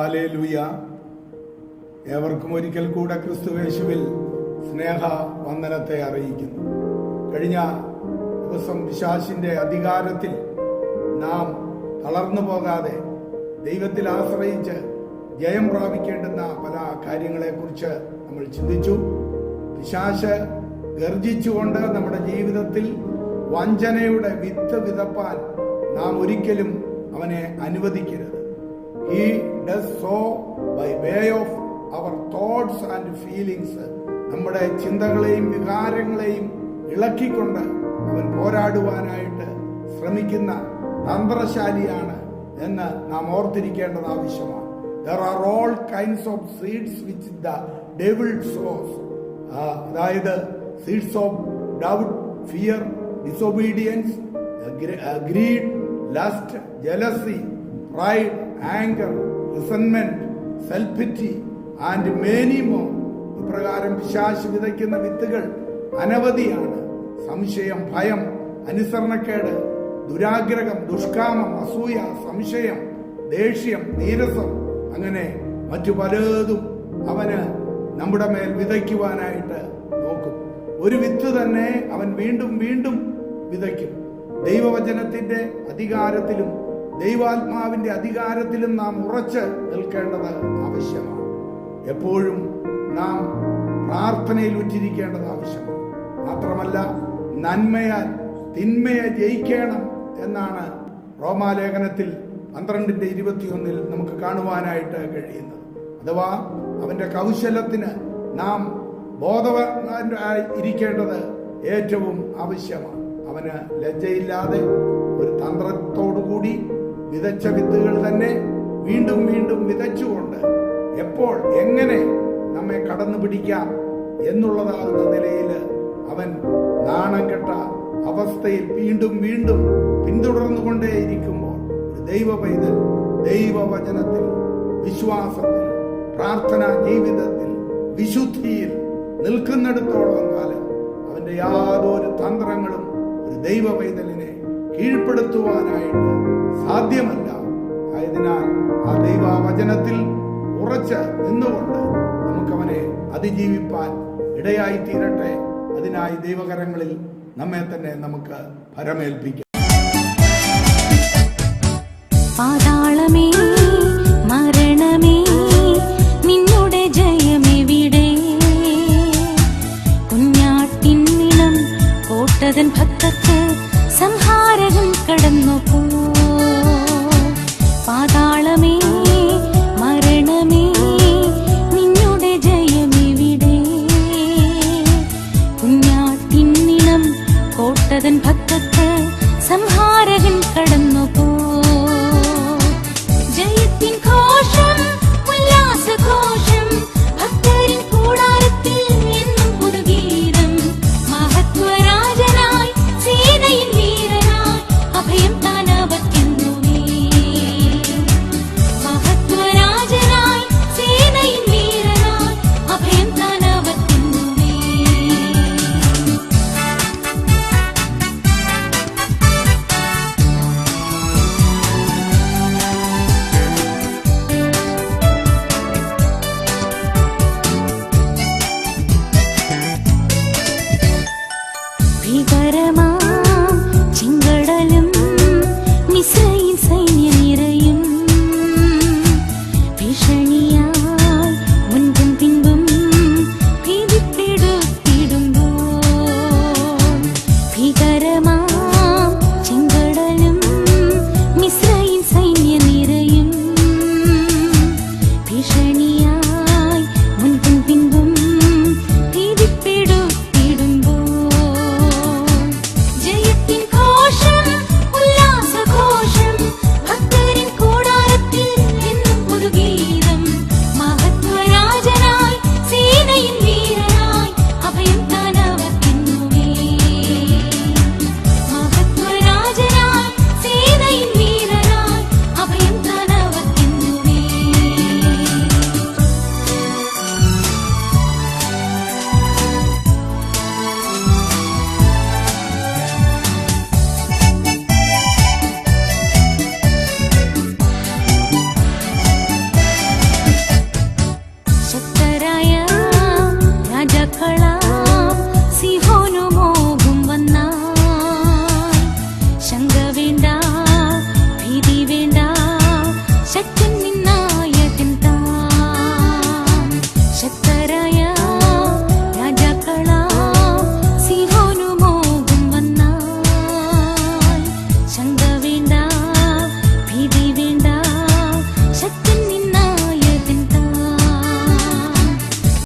ഹാലേ ലൂയ ഏവർക്കും ഒരിക്കൽ കൂടെ ക്രിസ്തുവേശുവിൽ സ്നേഹ വന്ദനത്തെ അറിയിക്കുന്നു. കഴിഞ്ഞ ദിവസം പിശാശിന്റെ അധികാരത്തിൽ നാം തളർന്നു പോകാതെ ദൈവത്തിൽ ആശ്രയിച്ച് ജയം പ്രാപിക്കേണ്ടുന്ന പല കാര്യങ്ങളെക്കുറിച്ച് നമ്മൾ ചിന്തിച്ചു. പിശാശ് ഗർജിച്ചുകൊണ്ട് നമ്മുടെ ജീവിതത്തിൽ വഞ്ചനയുടെ വിത്ത് വിതപ്പാൻ നാം ഒരിക്കലും അവനെ അനുവദിക്കരുത്. He does so by way of our thoughts and feelings നമ്മുടെ ചിന്തകളെയും വികാരങ്ങളെയും ഇളക്കിക്കൊണ്ട് അവൻ പോരാടുവാനായിട്ട് ശ്രമിക്കുന്ന തന്ത്രശാലിയാണ് എന്ന് നാം ഓർത്തിരിക്കേണ്ടത് ആവശ്യമാണ്. There are all kinds of seeds which the devil sows അതായത് seeds of doubt fear disobedience greed lust jealousy pride anger resentment self pity and many more ഇപ്രകാരം പിശാശ് വിതയ്ക്കുന്ന വിത്തുകൾ അനവധിയാണ്. സംശയം ഭയം അനുസരണക്കേട് ദുരാഗ്രഹം ദുഷ്കാമം അസൂയ സംശയം ദേഷ്യം നീരസം അങ്ങനെ മറ്റു പലതും അവന് നമ്മുടെ മേൽ വിതയ്ക്കുവാനായിട്ട് നോക്കും. ഒരു വിത്ത് തന്നെ അവൻ വീണ്ടും വീണ്ടും വിതയ്ക്കും. ദൈവവചനത്തിന്റെ അധികാരത്തിലും ദൈവാത്മാവിന്റെ അധികാരത്തിലും നാം ഉറച്ച് നിൽക്കേണ്ടത് ആവശ്യമാണ്. എപ്പോഴും നാം പ്രാർത്ഥനയിൽ ഉറ്റിരിക്കേണ്ടത് ആവശ്യമാണ്. മാത്രമല്ല നന്മയാൽ തിന്മയെ ജയിക്കണം എന്നാണ് റോമാലേഖനത്തിൽ പന്ത്രണ്ടിന്റെ ഇരുപത്തിയൊന്നിൽ നമുക്ക് കാണുവാനായിട്ട് കഴിയുന്നത്. അഥവാ അവന്റെ കൗശലത്തിന് നാം ബോധവാനായി ഇരിക്കേണ്ടത് ഏറ്റവും ആവശ്യമാണ്. അവന് ലജ്ജയില്ലാതെ ഒരു തന്ത്രത്തോടുകൂടി വിതച്ച വിത്തുകൾ തന്നെ വീണ്ടും വീണ്ടും വിതച്ചുകൊണ്ട് എപ്പോൾ എങ്ങനെ നമ്മെ കടന്നു പിടിക്കാം എന്നുള്ളതാകുന്ന നിലയിൽ അവൻ നാണം കെട്ട അവസ്ഥയിൽ വീണ്ടും വീണ്ടും പിന്തുടർന്നുകൊണ്ടേയിരിക്കുമ്പോൾ ഒരു ദൈവ പൈതൽ ദൈവവചനത്തിൽ വിശ്വാസത്തിൽ പ്രാർത്ഥനാ ജീവിതത്തിൽ വിശുദ്ധിയിൽ നിൽക്കുന്നിടത്തോളം കാലം അവന്റെ യാതൊരു തന്ത്രങ്ങളും ഒരു ദൈവ പൈതലിനെ കീഴ്പ്പെടുത്തുവാനായിട്ട് സാധ്യമല്ല. ആയതിനാൽ ആ ദൈവവചനത്തിൽ ഉറച്ച് നിന്നുകൊണ്ട് നമുക്കവനെ അതിജീവിപ്പാൻ ഇടയായി തീരട്ടെ അതിനായി ദൈവകരങ്ങളിൽ നമ്മെ തന്നെ നമുക്ക് ഫരമേൽപ്പിക്കാം പാതാളമേ ഭക്തൻ ഭക്തത്തെ സംഹാര ही गया